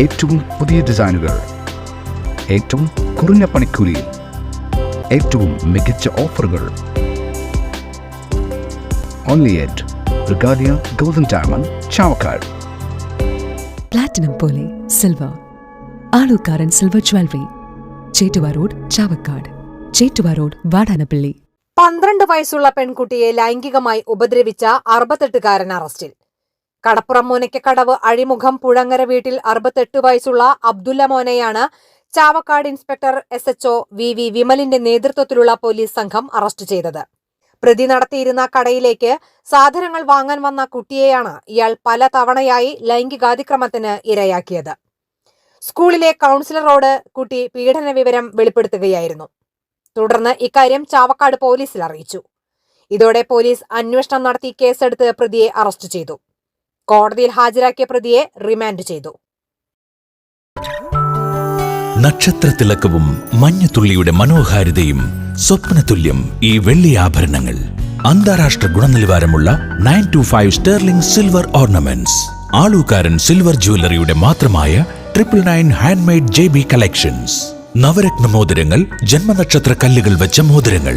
ഏറ്റവും പുതിയ ഡിസൈനുകൾ ഏറ്റവും കുറഞ്ഞ പണിക്കൂലിയിൽ ഏറ്റവും മികച്ച ഓഫറുകൾ. Only at Regalia golden diamond Chavakkad platinum പോലെ silver Aalukkaran silver jewellery Chettuva road Chavakkad Chettuva road Vadanappally. പന്ത്രണ്ട് വയസ്സുള്ള പെൺകുട്ടിയെ ലൈംഗികമായി ഉപദ്രവിച്ച അറുപത്തെട്ടുകാരൻ അറസ്റ്റിൽ. കടപ്പുറം മുനയ്ക്കക്കടവ് അഴിമുഖം പുഴങ്ങര വീട്ടിൽ അറുപത്തെട്ട് വയസ്സുള്ള Abdulla മോനെയാണ് Chavakkad inspector S HO V V വിമലിന്റെ നേതൃത്വത്തിലുള്ള പോലീസ് സംഘം അറസ്റ്റ് ചെയ്തത്. പ്രതി നടത്തിയിരുന്ന കടയിലേക്ക് സാധനങ്ങൾ വാങ്ങാൻ വന്ന കുട്ടിയെയാണ് ഇയാൾ പല തവണയായി ലൈംഗികാതിക്രമത്തിന് ഇരയാക്കിയത്. സ്കൂളിലെ കൗൺസിലറോട് കുട്ടി പീഡന വിവരം വെളിപ്പെടുത്തുകയായിരുന്നു. തുടർന്ന് ഇക്കാര്യം ചാവക്കാട് പോലീസിൽ അറിയിച്ചു. ഇതോടെ പോലീസ് അന്വേഷണം നടത്തി കേസെടുത്ത് പ്രതിയെ അറസ്റ്റ് ചെയ്തു. കോടതിയിൽ ഹാജരാക്കിയ പ്രതിയെ റിമാൻഡ് ചെയ്തു. നക്ഷത്രത്തിളക്കവും മഞ്ഞുതുള്ളിയുടെ മനോഹാരിതയും സ്വപ്നതുല്യം ഈ വെള്ളി ആഭരണങ്ങൾ. അന്താരാഷ്ട്ര ഗുണനിലവാരമുള്ള nine two five sterling silver ornaments. Aalukkaran silver ജ്വല്ലറിയുടെ മാത്രമായ triple nine handmade J B collections. Navratna മോതിരങ്ങൾ ജന്മനക്ഷത്ര കല്ലുകൾ വെച്ച മോതിരങ്ങൾ.